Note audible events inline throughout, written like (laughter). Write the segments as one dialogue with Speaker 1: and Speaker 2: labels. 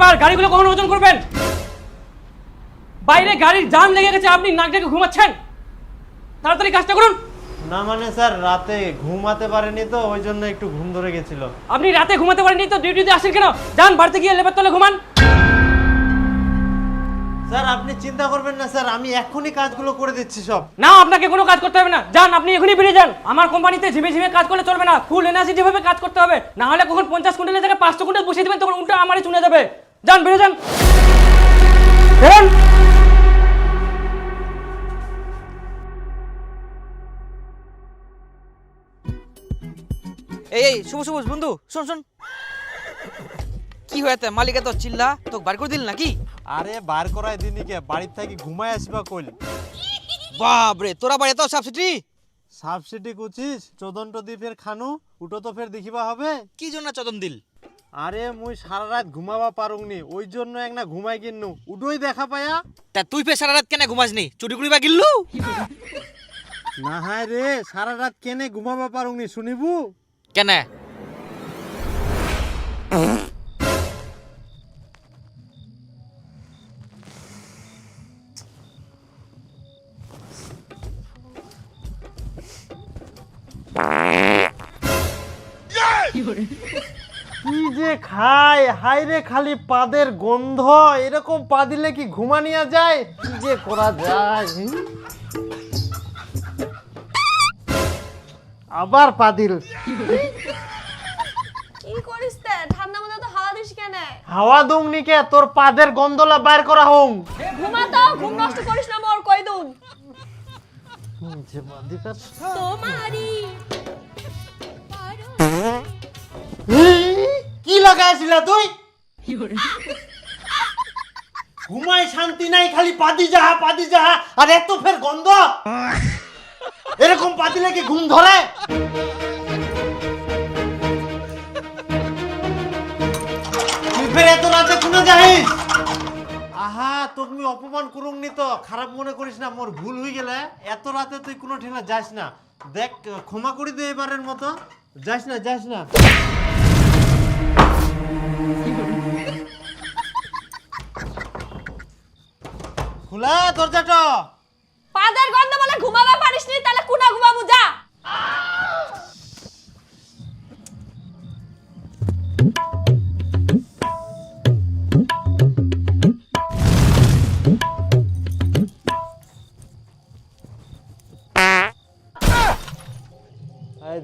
Speaker 1: ব্যাপার গাড়িগুলো কখন ওজন করবেন? বাইরে গাড়ির জাম লেগে গেছে আপনি নাক ডেকে ঘুমাচ্ছেন? তাড়াতাড়ি কাজটা করুন।
Speaker 2: না মানে স্যার রাতে ঘুমাতে পারেনি তো ওই জন্য একটু ঘুম ধরে গেছিল।
Speaker 1: আপনি রাতে ঘুমাতে পারেননি তো ডিউটিতে আসেন কেন? যান বাড়িতে গিয়ে লেবার তলে ঘুমান।
Speaker 2: স্যার আপনি চিন্তা করবেন না স্যার আমি এক্ষুনি কাজগুলো করে দিচ্ছি সব।
Speaker 1: না আপনাকে কোনো কাজ করতে হবে না। যান আপনি এখনই বেরিয়ে যান। আমার কোম্পানিতে ঝিমে ঝিমে কাজ করলে চলবে না। ফুল এনার্জি ভাবে কাজ করতে হবে না হলে কখন পঞ্চাশ কুইন্টালের জায়গায় পাঁচশো কুইন্টাল বসিয়ে দেবেন তখন উল্টো আমারই চুনে যাবে। যান বেরিয়ে যান। বেরোন।
Speaker 3: এই এই শুভ শুভ বন্ধু শোন শোন। কি হয়েছে মালিকে তো চিল্লা? তোকে বার করে দিল নাকি?
Speaker 2: আরে বার করাই দিনই কে? বাড়ির থেকে ঘুমাই আসবা কইল
Speaker 3: বাপরে তোরা বাড়ি এত সাবসিডি
Speaker 2: সাবসিডি কুচিস চোদন দি ফের খানু উটো তো ফের দেখিবা হবে।
Speaker 3: কি জন্য চদন দিল?
Speaker 2: আরে মুই সারা রাত ঘুমাবা পারুংনি ওই জন্য এক না ঘুমাই কিন্নু উডোই দেখা পায়া?
Speaker 3: তা তুই ফের সারা রাত কেন ঘুমাসনি? চুরি কুড়ি বা গিল্লু?
Speaker 2: না হায় রে সারা রাত কেনে ঘুমাবা পারুংনি শুনিবু?
Speaker 3: কেন?
Speaker 2: কি যে খায় হাই রে খালি পাদের গন্ধ এরকম পা দিলে কি ঘুমানিয়া যায়? কি যে করা যায় আবার পা দিল।
Speaker 4: কি করিস তে? ঠান্ডা মধ্যে তো হাওয়া দিস কেন?
Speaker 2: হাওয়া দুমনি কে? তোর পাদের গন্ধলা বাইর করা হোম।
Speaker 4: ঘুমা তো ঘুম নষ্ট করিস না মোর কই দুন তোমারি
Speaker 2: লাগাইছিলা তুই? ঘুমাই শান্তি নাই খালি পাদি যাহা পাদি যাহা আর এত ফের গন্ধ? এরকম পাদিলে কি ঘুম ধরে? তুই ফের এত রাতে কোনে যাইস? আহা তোকে আমি অপমান করুংনি তো। খারাপ মনে করিস না মোর ভুল হয়ে গেলে। এত রাতে তুই কোনো ঠিনা যাস না। দেখ ক্ষমা করে দে এবারের মতো। যাস না যাস না। খোলা দরজাটা
Speaker 4: পাদের গন্ধ বলে ঘুমাবা পারিস নি তাহলে কুনা ঘুমাবো যা।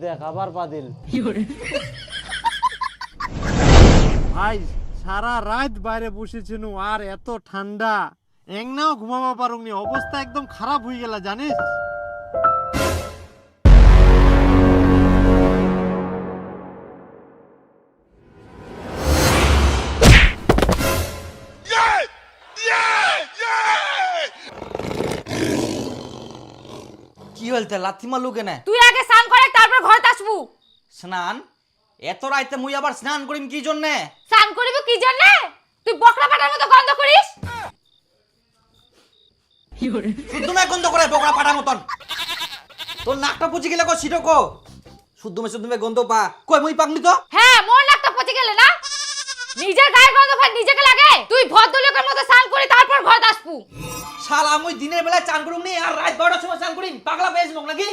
Speaker 2: দেখ আবার পাদিল ভাই সারা রাত বাইরে বসেছিল আর এত ঠান্ডা। একনাও ঘুমাবা পারুনি অবস্থা একদম খারাপ হয়ে গেল জানিস?
Speaker 3: কি হলতে লাথি মারলু কেন?
Speaker 4: তুই আগে স্নান করে তারপর ঘরে আসবু।
Speaker 3: স্নান? এত রাইতে মুই আবার স্নান করিম কি জন্যে?
Speaker 4: স্নান করিবি কি জন্য? তুই বকরা পাটার মতো গন্ধ করিস?
Speaker 3: শুদ্ধ মেয়ে গন্ধ করে বকরা পাটা মতন। তোর নাকটা পুচি গেলে কো সিটো কো শুদ্ধ মে শুদ্ধ মে গন্ধ পা। কই মুই পাকনি তো?
Speaker 4: হ্যাঁ মোর নাকটা পচে গেলে না? নিজের গায়ে গন্ধ ভাই নিজেকে লাগে? তুই ভদ্রলোকের মতো স্নান করে তারপর ঘরে আসবু
Speaker 3: শালা মুই দিনের বেলা চান করুম নি আর রাত বারোটার সময় চান করিম। পাগলা পেয়েছ মোক নাকি?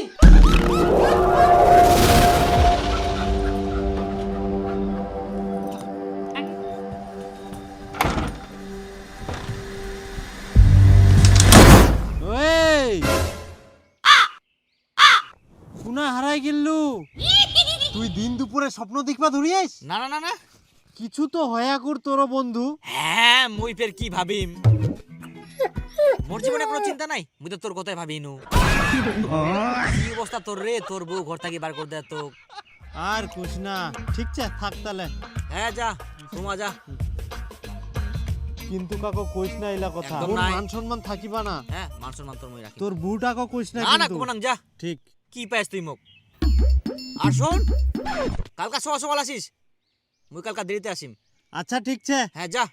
Speaker 2: শুনা হারাই গেললু তুই দিন দুপুরে স্বপ্ন দেখবা ধরিয়াস?
Speaker 3: না না না না।
Speaker 2: কিছু তো হয়া কর তোর বন্ধু।
Speaker 3: হ্যাঁ মুই ফের কি ভাবিম? মোর জীবনে কোনো চিন্তা নাই? মুই তো তোর কথাই ভাবি নু কি অবস্থা তোর রে? তোর বউ ঘর থেকে বার করে দেয় তো।
Speaker 2: আর কুছ না। ঠিক আছে থাক তাহলে।
Speaker 3: হ্যাঁ যা তোমা যা।
Speaker 2: কিন্তু কাকো কইস না এলা কথা।
Speaker 3: একদম
Speaker 2: তোর
Speaker 3: নাই।
Speaker 2: মান সম্মান থাকিবা না।
Speaker 3: হ্যাঁ মান সম্মান তোর মই রাখি
Speaker 2: তোর বুটাকে কইস না
Speaker 3: না না
Speaker 2: কিন্তু।
Speaker 3: কোনাং যা।
Speaker 2: ঠিক।
Speaker 3: কি পাইস তুই মোক? আর শোন কালকা সকাল সকাল আসিস মুই কালকা দেরিতে আসিম।
Speaker 2: আচ্ছা ঠিক আছে
Speaker 3: হ্যাঁ যা।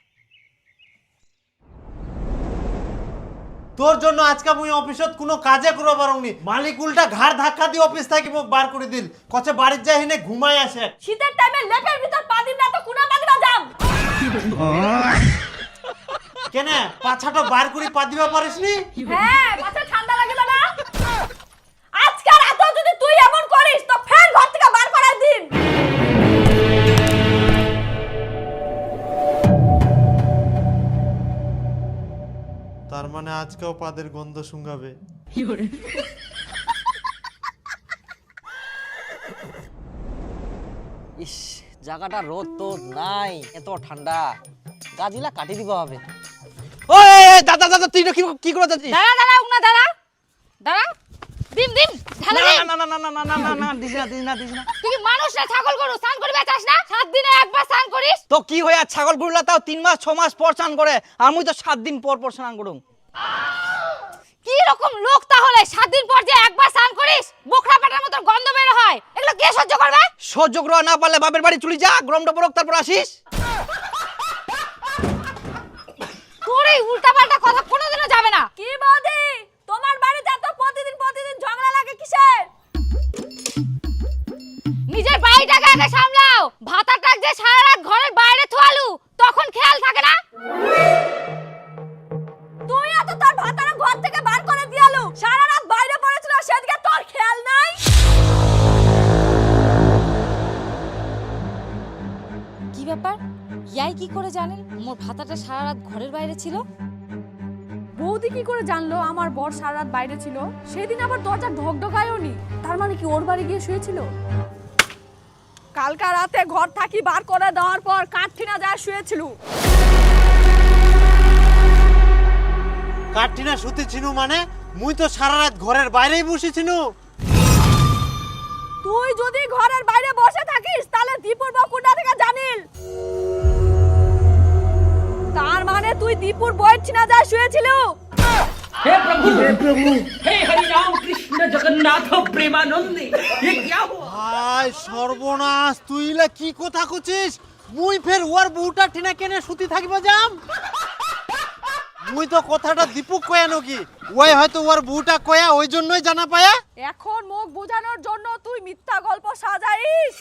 Speaker 2: তোর জন্য আজকে মুই অফিসত কোনো কাজে করব পারংনি। মালিক উল্টা ঘাড় ধাক্কা দিয়ে অফিস থাকি মোক বার করে দিল। কছে বাড়ির যাই হেনে ঘুমাই আসে।
Speaker 4: শীতের টাইমে লেপের ভিতর পা দিন না তো কুনা পাদিবা যাম
Speaker 2: কেন পাছাটা বার করে পা দিবা পারিস নি
Speaker 4: হ্যাঁ মাথা
Speaker 2: মানে আজকেও পাদের গন্ধ শুঙ্গাবে।
Speaker 5: ইস জায়গাটা রোদ তো নাই এত ঠান্ডা। গাছগুলা কাটি দিব হবে। ওই দাদা দাদা তুই কি কি করে যাচ্ছিস
Speaker 6: দাঁড়া দাঁড়া উনা দাঁড়া। দাঁড়া। দিম দিম ঢালা দিম।
Speaker 5: না না না না না না না না দিস না দিস না দিস না।
Speaker 6: তুই মানুষ না ছাগল গরু? স্নান না? সাত দিনে একবার স্নান করিস?
Speaker 3: তো কি হয়ে আর ছাগল গরুলা তাও তিন মাস ছ মাস পর স্নান করে? আর মুই তো সাত দিন পর পর স্নান করুম।
Speaker 6: কি রকম লোক তাহলে? সাত দিন পর যে একবার স্নান করিস বোখরা পাটার মতো গন্ধ বের হয়। এগুলো কে সহ্য করবে?
Speaker 3: সহ্য করা না পারলে বাপের বাড়ি চলে যা গরমটা পড়ক তারপর আসিস।
Speaker 6: তোর এই উল্টাপাল্টা কথা কোনোদিনও যাবে না।
Speaker 4: কি বৌদি? তোমার বাড়িতে এত প্রতিদিন প্রতিদিন ঝগড়া লাগে কিসের?
Speaker 6: নিজের বাড়িটাকে আগে সামলাও। ভাতাটাক যে সারা রাত ঘরের বাইরে থুয়ালু তখন খেয়াল থাকে না?
Speaker 4: তুই এত তোর ভাতারা ঘর থেকে বার করে দিয়ালু সারা রাত বাইরে পড়েছিল সেদিকে তোর খেয়াল নাই?
Speaker 6: কি ব্যাপার? ইয়াই কি করে জানেন? মোর ভাতাটা সারা রাত ঘরের বাইরে ছিল?
Speaker 4: বৌদি কি করে জানলো আমার বর সারা রাত বাইরে ছিল? সেদিন আবার দরজা ঢকঢকায়ও নি তার মানে কি ওর বাড়ি গিয়ে শুয়েছিল? কালকা রাতে ঘর থাকি বার করে দেওয়ার পর কাঠঠিনা যায় শুয়েছিল।
Speaker 2: কাঠিনা সুতি ছিনু মানে মুই তো সারা রাত ঘরের বাইরেই বসেছিনু
Speaker 4: তুই যদি ঘরের বাইরে বসে থাকিস তাহলে দীপুর বউ কোনটা থেকে জানিল তার মানে তুই দীপুর বইয়ের ছিনা যায় শুয়েছিল
Speaker 1: हे प्रभु हे प्रभु हे हरि राम कृष्ण जगन्नाथ प्रेमानंदी ये क्या हुआ
Speaker 2: হায় সর্বনাশ তুই ইলা কি কথা কছিস মুই ফের ওর বউটা টিনা কেনে সুতি থাকিব যাম মুই তো কথাটা দীপুক কয়া নাকি? ওই হয়তো ওর বউটা কয়া ওই জন্যই জানা পায়া।
Speaker 4: এখন মুখ বোঝানোর জন্য তুই মিথ্যা গল্প সাজাইস।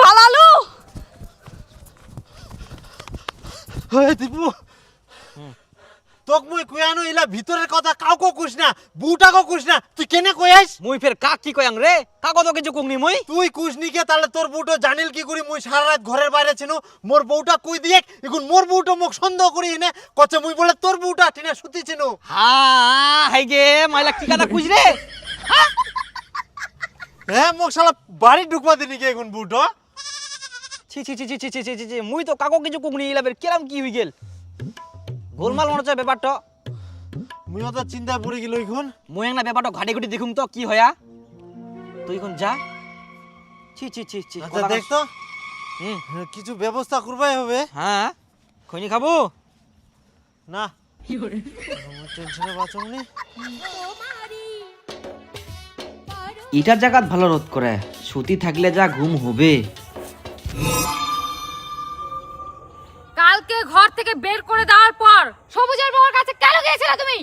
Speaker 4: পালালু!
Speaker 2: হয়ে দীপু! তোক মুই কইয়ানো ইলা ভিতরের কথা কাউকে কুছ না বুটাকে কুছ না তুই কেনে কইয়াস
Speaker 3: মুই ফের কাক কি কয়াং রে কাকো তো কিছু কুংনি মুই
Speaker 2: তুই কুস নি কে তাহলে তোর বুটো জানিল কি করি মুই সারা রাত ঘরের বাইরে ছিনু মোর বউটা কই দিয়ে এখন মোর বউটা মুখ সন্দেহ করি নে কচে মুই বলে তোর বউটা টিনে সুতি ছিনু
Speaker 3: হা হাই গে মাইলা কি কথা কুস রে
Speaker 2: হ্যাঁ মোক শালা বাড়ি ঢুকবা দিনি কে এখন বুটো
Speaker 3: ছি ছি ছি ছি ছি ছি ছি মুই তো কাকো কিছু কুংনি ইলাবের কেরাম কি হই গেল গোলমাল মনে হচ্ছে ব্যাপারটা।
Speaker 2: মুইও তো চিন্তায় পড়ে গেল এখন।
Speaker 3: মুই না ব্যাপারটা ঘাটি ঘুটি দেখুম তো কি হয়া? তুই এখন যা। ছি ছি ছি ছি
Speaker 2: আচ্ছা দেখ তো।
Speaker 3: হুম।
Speaker 2: হ্যাঁ, কিছু ব্যবস্থা করবাই হবে।
Speaker 3: হ্যাঁ খৈনি খাব?
Speaker 2: না। আমার টেনশনে বাঁচুন নি।
Speaker 7: এটার জায়গাত ভালো রোধ করে। সুতি থাকলে যা ঘুম হবে।
Speaker 6: কালকে ঘর থেকে বের করে দেওয়ার পর সবুজের বউর কাছে কেন গিয়েছিলে তুমি?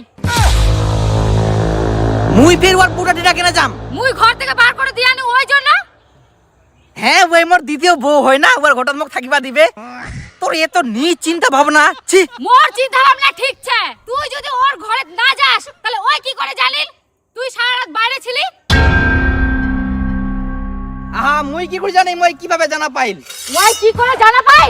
Speaker 3: মুই ফের ওর পুরা টিটা কেনা যাম।
Speaker 6: মুই ঘর থেকে বার করে দিয়ে আনি ওই জন্য?
Speaker 3: হ্যাঁ ওই মোর দ্বিতীয় বউ হয় না ওর ঘটন মুখ থাকিবা দিবে। তোর এ তো নি চিন্তা ভাবনা ছি।
Speaker 6: মোর চিন্তা ভাবনা ঠিক আছে তুই যদি ওর ঘরে না যাস তাহলে ওই কি করে জানিল? তুই সারা রাত বাইরে ছিলি?
Speaker 3: আহা মুই কি করে জানি মুই কীভাবে জানা পাইল?
Speaker 6: ওই কি করে জানা পাই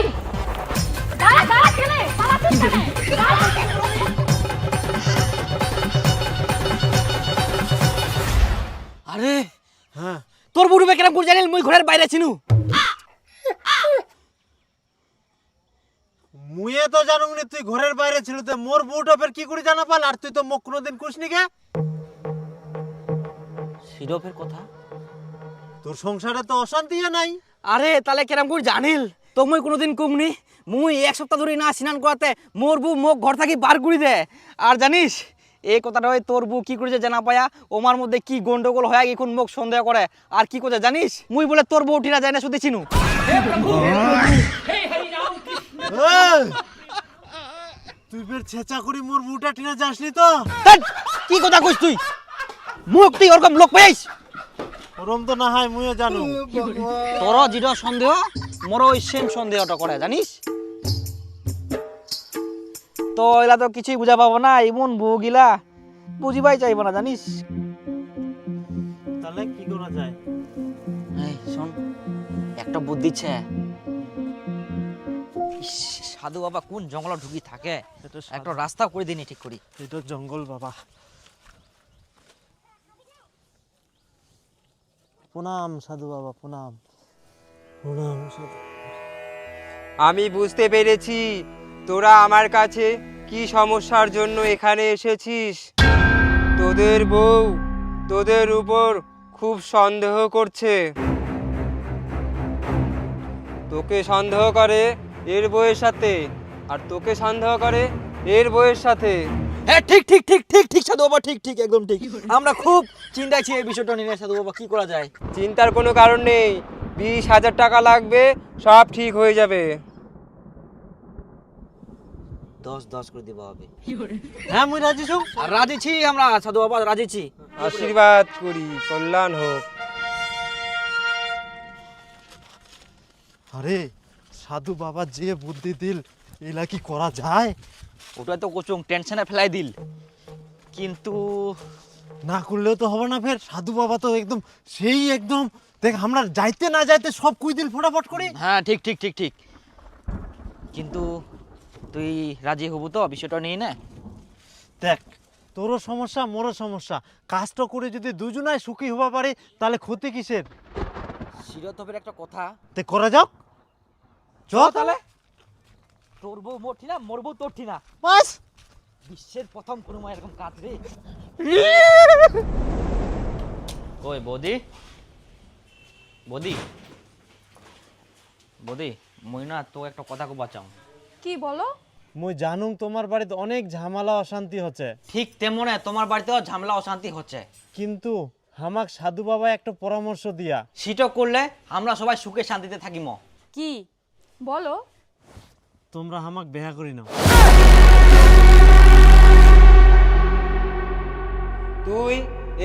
Speaker 3: আরে
Speaker 2: হ্যাঁ।
Speaker 3: তোর বুড়ুবে কেন করে জানিল মুই ঘরের বাইরে ছিনু।
Speaker 2: মুয়ে তো জানুক নি তুই ঘরের বাইরে ছিল তো মোর বউটা ফের কি করে জানা পাল আর তুই তো মুখ কোনোদিন কুস নি কে
Speaker 3: সিরপের কথা?
Speaker 2: তোর সংসারে তো অশান্তি নাই।
Speaker 3: আরে তাহলে কেরাম করে জানিল তো মুই কোনোদিন কুমনি? মুই এক সপ্তাহ ধরে না স্নান করাতে মোর বউ মোক ঘর থাকি বার করি দে। আর জানিস এই কথাটা হয় তোর বউ কি করেছে জানা পায়া? ওমার মধ্যে কি গন্ডগোল হয় এখন মোক সন্দেহ করে? আর কি করছে জানিস? মুই বলে তোর বউ ঠিরা যায় না শুধু চিনু।
Speaker 2: তুই ফের ছেঁচা করি মোর বউটা ঠিনা যাসনি তো?
Speaker 3: কি কথা কইছ তুই? মুক্তি তুই ওরকম লোক পাইছ
Speaker 2: ওরম তো না হয় মুইও জানু।
Speaker 3: তোর যেটা সন্দেহ মোর ওই সেম সন্দেহটা করে জানিস? তো এলা তো কিছুই বুঝা পাবো না এমন বউ গিলা বুঝিবাই চাইব না জানিস?
Speaker 2: তাহলে কি করা যায়?
Speaker 3: এই শোন একটা বুদ্ধি ছে সাধু বাবা কোন জঙ্গল ঢুকি থাকে? একটা রাস্তা করে দিনি ঠিক করি।
Speaker 2: এটা জঙ্গল বাবা। প্রণাম সাধু বাবা প্রণাম প্রণাম সাধু।
Speaker 8: আমি বুঝতে পেরেছি তোরা আমার কাছে কি সমস্যার জন্য এখানে এসেছিস। তোদের বউ তোদের উপর খুব সন্দেহ করছে। তোকে সন্দেহ করে এর বউয়ের সাথে আর তোকে সন্দেহ করে এর বউয়ের সাথে।
Speaker 3: হ্যাঁ ঠিক ঠিক ঠিক ঠিক ঠিক সাধু বাবা ঠিক ঠিক একদম ঠিক। আমরা খুব চিন্তায় ছি এই বিষয়টা নিয়ে সাধু বাবা কি করা যায়?
Speaker 8: চিন্তার কোনো কারণ নেই। বিশ হাজার টাকা লাগবে সব ঠিক হয়ে যাবে।
Speaker 3: দশ দশ করে দিবা হবে।
Speaker 2: হ্যাঁ মুই রাজি ছু
Speaker 3: আর রাজি ছি আমরা সাধু বাবা রাজি ছি।
Speaker 8: আশীর্বাদ করি কল্যাণ হোক।
Speaker 2: আরে সাধু বাবা যে বুদ্ধি দিল এলা কি করা যায়?
Speaker 3: ওটা তো কোচুং টেনশনে ফেলাই দিল। কিন্তু
Speaker 2: না করলেও তো হবে না ফের। সাধু বাবা তো একদম সেই একদম। দেখ আমরা যাইতে না যাইতে সব কুই দিল ফটাফট করে।
Speaker 3: হ্যাঁ ঠিক ঠিক ঠিক ঠিক। কিন্তু তুই রাজি হবু তো? বিষয়টা নিয়ে না।
Speaker 2: দেখ তোরও সমস্যা মোরও সমস্যা। কাজটা করে যদি দুজনাই সুখী হবা পারে তাহলে ক্ষতি কিসের?
Speaker 3: শিরতবের একটা কথা।
Speaker 2: তে করা যাক। চ তাহলে।
Speaker 3: তোর বউ মোর ঠিনা মোর বউ তোর ঠিনা
Speaker 2: বাস।
Speaker 3: বিশ্বের প্রথম কোনো মায়ের এরকম কাজ রে। ওই বৌদি। বৌদি। বৌদি মই না তো একটা কথা কো বাঁচাও
Speaker 4: কি বলো?
Speaker 2: মুই জানুম তোমার বাড়িতে অনেক ঝামেলা অশান্তি হচ্ছে।
Speaker 3: ঠিক তেমনে তোমার বাড়িতেও ঝামেলা অশান্তি হচ্ছে।
Speaker 2: কিন্তু হামাক সাধু বাবা একটা পরামর্শ দিয়া।
Speaker 3: সেটা করলে আমরা সবাই সুখে শান্তিতে থাকিম।
Speaker 4: কি? বলো।
Speaker 2: তোমরা হামাক বেহা করি নাও।
Speaker 8: তুই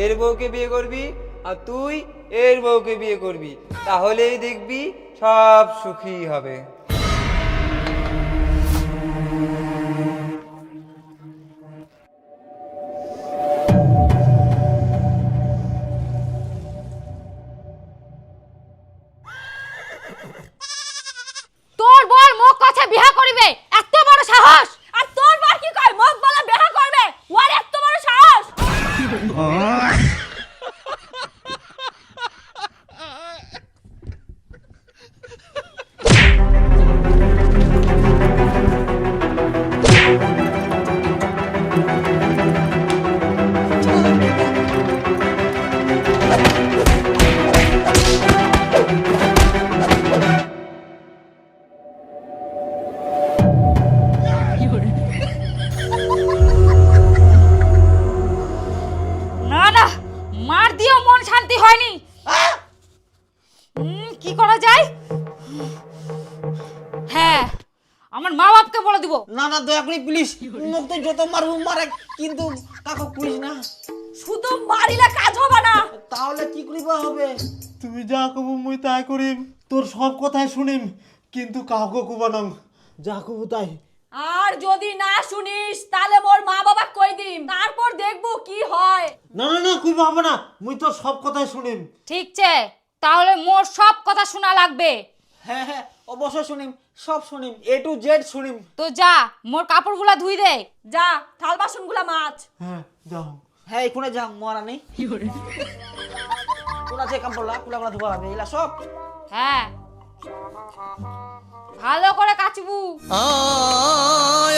Speaker 8: এর বউকে বিয়ে করবি আর তুই এর বউকে বিয়ে করবি, তাহলেই দেখবি সব সুখী হবে।
Speaker 2: তাই করিম তোর সব কথাই শুনিম কিন্তু কাউকে কুবানং যা কবু তাই।
Speaker 4: আর যদি না শুনিস তাহলে মোর মা বাবা কই দিম? তারপর দেখব কি হয়।
Speaker 2: না না না কুইবা হবে না। মুই তোর সব কথাই শুনিম।
Speaker 6: ঠিক আছে তাহলে মোর সব কথা শোনা লাগবে।
Speaker 3: হ্যাঁ হ্যাঁ অবশ্যই শুনিম সব শুনিম এ টু জেড শুনিম।
Speaker 6: তো যা মোর কাপড়গুলা ধুই দে।
Speaker 4: যা থাল বাসনগুলা মাছ।
Speaker 2: হ্যাঁ যাও।
Speaker 3: হ্যাঁ এখানে যা মরা নেই। কোন আছে কাম পড়লা কুলা কুলা ধোয়া হবে এলা সব।
Speaker 6: হ্যাঁ। ভালো করে কাচবু।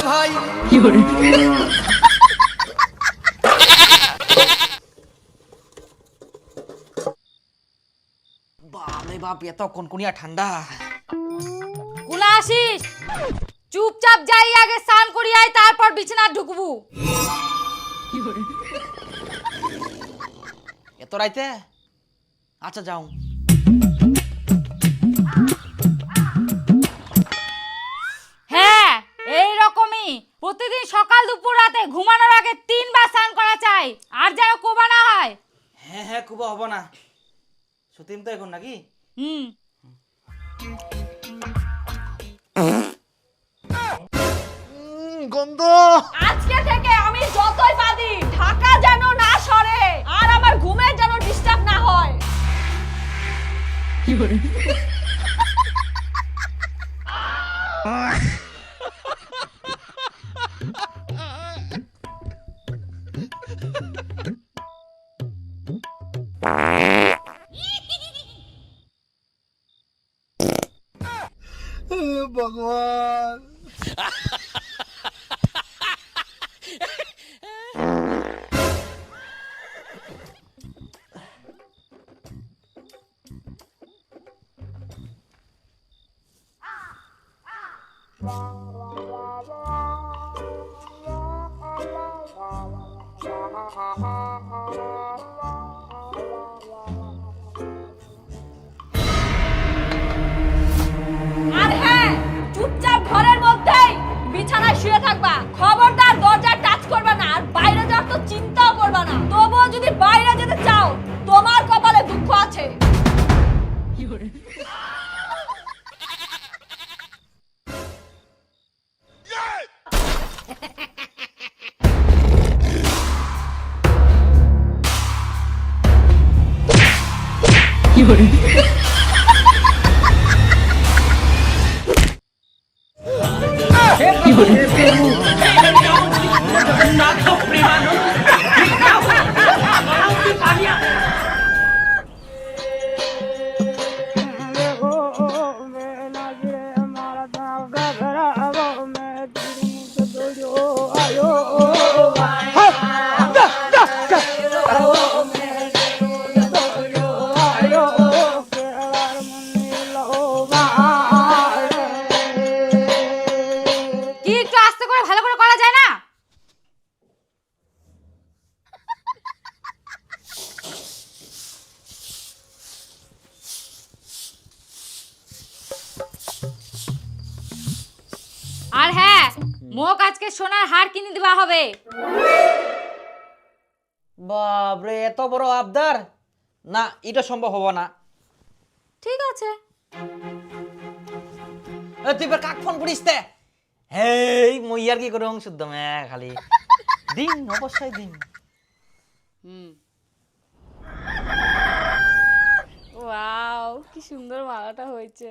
Speaker 3: ভাই। বাপরে বাপ এত কনকনিয়া ঠান্ডা।
Speaker 6: কুলা আসিস? চুপচাপ যাই আগে স্নান করি আয় তারপর বিছানা ঢুকবু।
Speaker 3: এত রাইতে? আচ্ছা যাও।
Speaker 6: হ্যাঁ প্রতিদিন সকাল দুপুর রাতে ঘুমানোর আগে তিনবার স্নান করা চাই। আর যেন কোবা না হয়।
Speaker 3: হ্যাঁ হ্যাঁ খুব হব না। সতীম তো এখন নাকি?
Speaker 6: হুম।
Speaker 2: গন্ধ।
Speaker 4: আজকে থেকে আমি যতই বাদি ঢাকা যেন
Speaker 2: ভগবান (laughs) (laughs)
Speaker 3: বড় আবদার? না এটা সম্ভব হব না।
Speaker 4: ঠিক আছে।
Speaker 3: এ, তুই এবার কাক ফোন করিস তে? হেই মই আর কি মে খালি। দিন অবশ্যই দিন।
Speaker 4: ওয়াও কি সুন্দর মালাটা হয়েছে।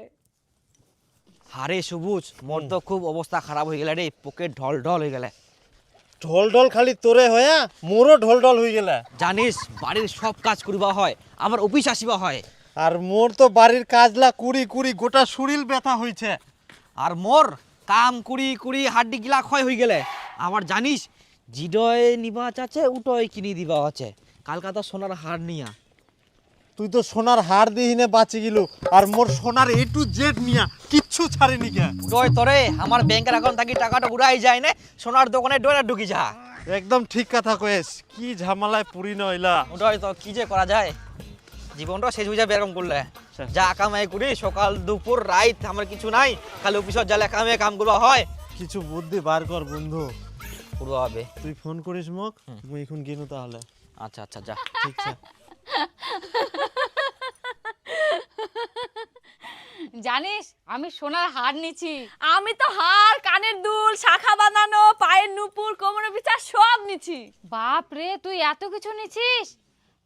Speaker 3: আরে সবুজ মোর তো খুব অবস্থা খারাপ হয়ে গেলে রে পকেট ঢল ঢল হয়ে গেলে।
Speaker 2: ঢোল ঢোল খালি তোরে হয়া মোরও ঢোল ঢোল হয়ে গেলে।
Speaker 3: জানিস বাড়ির সব কাজ করিবা হয় আমার অফিস আসিবা হয়।
Speaker 2: আর মোর তো বাড়ির কাজলা কুড়ি কুড়ি গোটা শরীর ব্যথা হইছে।
Speaker 3: আর মোর কাম কুড়ি কুড়ি হাড্ডি গিলা ক্ষয় হয়ে গেলে। আমার জানিস জিডয় নিবা আছে উটয় কিনি দিবা আছে কালকাতা সোনার হার নিয়া।
Speaker 2: তুই তো সোনার হার দিহিনে বাঁচি গেলু আর মোর সোনার এ টু জেড নিয়া কিচ্ছু ছাড়েনি কে?
Speaker 3: উটয় তোরে আমার ব্যাংকের অ্যাকাউন্ট থাকি টাকাটা উড়াই যায় না সোনার দোকানে ডোরা ঢুকি যা।
Speaker 2: একদম ঠিক কথা কয়েস কি ঝামেলায় পুরি নইলা।
Speaker 3: ওটাই তো কি যে করা যায়? জীবনটা শেষ হয়ে যাবে এরকম করলে। যা কামাই করি সকাল দুপুর রাত আমার কিছু নাই খালি অফিসত জালে কামে কাম করবা হয়।
Speaker 2: কিছু বুদ্ধি বার কর বন্ধু।
Speaker 3: করবা হবে।
Speaker 2: তুই ফোন করিস মোক মুই এখন গেনু তাহলে।
Speaker 3: আচ্ছা আচ্ছা যা।
Speaker 2: ঠিক আছে।
Speaker 6: জানিস আমি সোনার হার নিছি
Speaker 4: আমি তো হার কানের দুল শাখা বাঁধানো পায়ের নুপুর কোমরের বিচার সব নিছি
Speaker 6: বাপ রে তুই এত কিছু নিছিস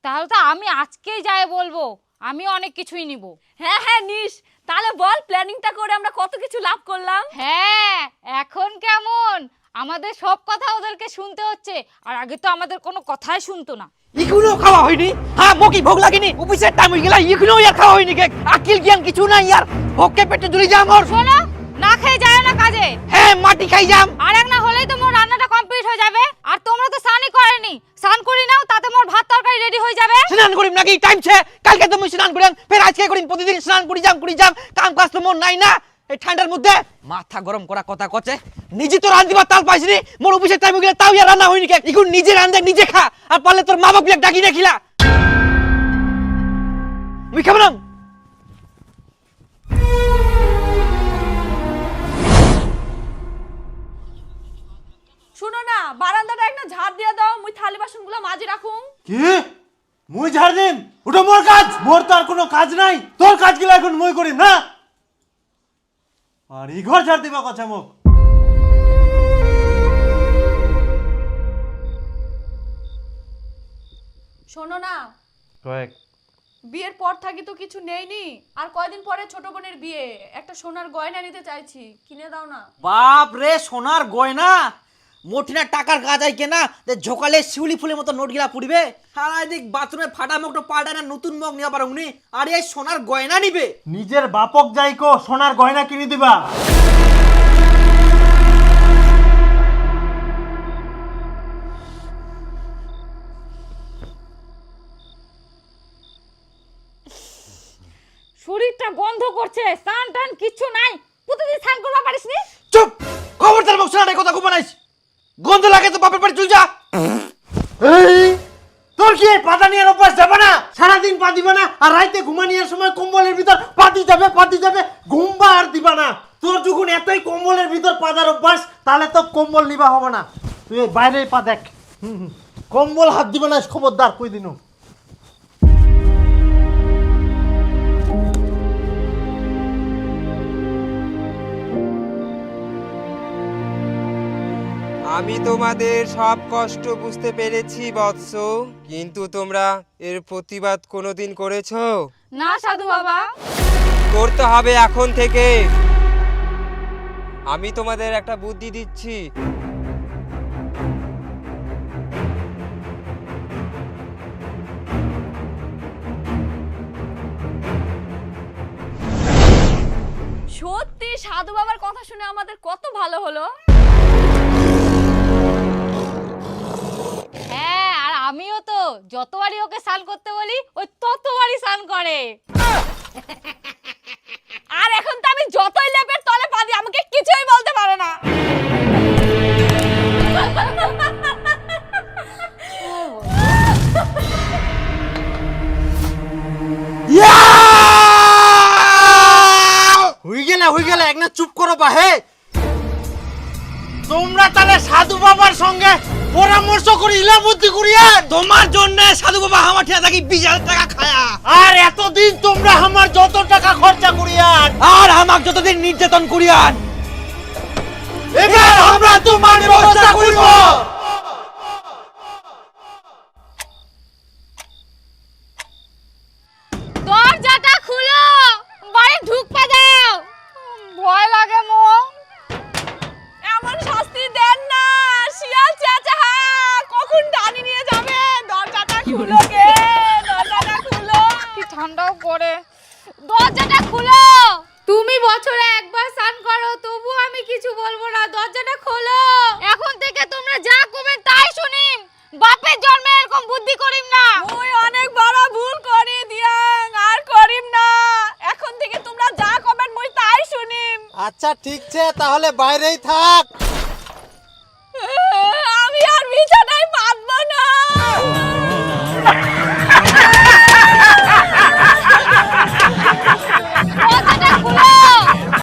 Speaker 6: তাহলে তো আমি আজকেই যাই বলব। আমি অনেক কিছুই নিব।
Speaker 4: হ্যাঁ হ্যাঁ নিস। তাহলে বল প্ল্যানিংটা করে আমরা কত কিছু লাভ করলাম?
Speaker 6: হ্যাঁ এখন কেমন? আমাদের সব কথা ওদেরকে শুনতে হচ্ছে আর আগে তো আমাদের কোনো কথাই শুনতো না।
Speaker 3: ইগুলো খাওয়া হয়নি? হ্যাঁ মকি ভোগ লাগেনি? অফিসের টাইম হয়ে গেল ইগুলো ইয়ার খাওয়া হয়নি কে? আকিল জ্ঞান কিছু নাই ইয়ার ভোগকে পেটে জুড়ে যা মোর
Speaker 6: শোনো না খেয়ে যায় না কাজে।
Speaker 3: হ্যাঁ মাটি খাই যাম।
Speaker 6: আর এক না হলেই তো মোর রান্নাটা কমপ্লিট হয়ে যাবে। আর তোমরা তো স্নানই করেনি। স্নান করি নাও তাতে মোর ভাত তরকারি রেডি হয়ে যাবে।
Speaker 3: স্নান করিম নাকি? টাইম ছে। কালকে তো মুই স্নান করিম ফের আজকে করিম প্রতিদিন স্নান করি যাম করি যাম। কাম কাজ তো মোর নাই না। এই ঠান্ডার মধ্যে মাথা গরম করা কথা কচে নিজে তো রান্দিবার তাল পাইছিনি মোর অফিসের টাইম গেলে তাও ইয়ার রান্না হয়নি কে? এখন নিজে রান্ধে নিজে খা আর পারলে তোর মা বাপ ডাকি দেখিলা মুই খাব না।
Speaker 4: শুনো না বারান্দাটা একটা ঝাড় দিয়ে দাও মুই থালি বাসনগুলো মাঝে রাখুম।
Speaker 2: কি? মুই ঝাড় দিম? ওটা মোর কাজ? মোর তো আর কোনো কাজ নাই। তোর কাজ গিলা এখন মুই করিম না? আর এই ঘর ঝাড় দিবা কথা মোক
Speaker 4: শোনো না।
Speaker 2: কয়েক।
Speaker 4: বিয়ের পর থাকি তো কিছু নেইনি। আর কয়দিন পরে ছোট বোনের বিয়ে। একটা সোনার গয়না নিতে চাইছি। কিনে দাও না।
Speaker 3: বাপ রে সোনার গয়না? মোটিনা টাকার গাজাই কেনা? যে ঝোকালে শিউলি ফুলের মতো নোট গিলা পুড়বে? আর এদিক বাথরুমে ফাটা মুখটা পাল্টা না নতুন মুখ নিয়ে পারো উনি আর এই সোনার গয়না নিবে?
Speaker 2: নিজের বাপক যাইকো সোনার গয়না কিনে দিবা।
Speaker 6: শরীরটা গন্ধ করছে স্নান টান কিচ্ছু নাই প্রতিদিন স্নান করবা পারিস নি?
Speaker 3: চুপ! খবরদার মুখ শোনা কথা খুব বানাইস গন্ধ লাগে তো বাপের বাড়ি চল যা।
Speaker 2: তোর কি এই পাতা নিয়ে অভ্যাস যাবে না? সারাদিন পা দিবে না, আর রাইতে ঘুমানিয়ার সময় কম্বলের ভিতর পাতি যাবে পাতি যাবে ঘুমবা আর দিবা না। তোর যখন এতই কম্বলের ভিতর পাদার অভ্যাস, তাহলে তো কম্বল নিবা হবে না। তুই বাইরে পা দেখ। কম্বল হাত দিবে না খবরদার, কই দিনু?
Speaker 8: আমি তোমাদের সব কষ্ট বুঝতে পেরেছি বৎস। কিন্তু তোমরা এর প্রতিবাদ কোনোদিন করেছ?
Speaker 4: না সাধু বাবা।
Speaker 8: করতে হবে এখন থেকে। আমি তোমাদের একটা বুদ্ধি দিচ্ছি।
Speaker 4: সত্যি সাধু বাবার কথা শুনে আমাদের কত ভালো হলো।
Speaker 6: আমিও তো যতবারই ওকে স্নান করতে বলি, ওই ততবারই স্নান করে।
Speaker 4: আর এখন তো আমি যতই লেপের তলে পা দিই, আমাকে কিছুই বলতে পারে না।
Speaker 2: হয়ে চুপ করো বা, হে। তোমরা তাহলে সাধু বাবার সঙ্গে পরামর্শ করি ইলা বুদ্ধি করিয়া
Speaker 3: তোমার জন্য সাধু বাবা আমার ঠিয়া থাকি বিশ হাজার টাকা খায়া।
Speaker 2: আর এতদিন তোমরা আমার যত টাকা খরচা করিয়ান
Speaker 3: আর আমাক যতদিন নির্যাতন করিয়ান
Speaker 2: এবার আমরা তোমার ব্যবস্থা করিব
Speaker 6: দরজাটা খুলো বাড়ি ঢুকপা দাও ভয় লাগে মো
Speaker 4: এমন শাস্তি দেন না শিয়াল চেঁচা কখন টানি নিয়ে যাবে দরজাটা খুলো গে দরজাটা খুলো
Speaker 6: কি ঠান্ডাও পড়ে দরজাটা খুলো তুমি বছরে একবার স্নান করো তবু আমি কিছু বলব না দরজাটা খোলো এখন থেকে তোমরা যা করবে তাই শুনিম বাপের জন্মে এরকম বুদ্ধি করিম না
Speaker 4: মুই অনেক বড় ভুল করি দিয়াং আর করিম না এখন থেকে তোমরা যা কমেন্ট মুই তাই শুনিম
Speaker 2: আচ্ছা ঠিক আছে তাহলে বাইরেই থাক।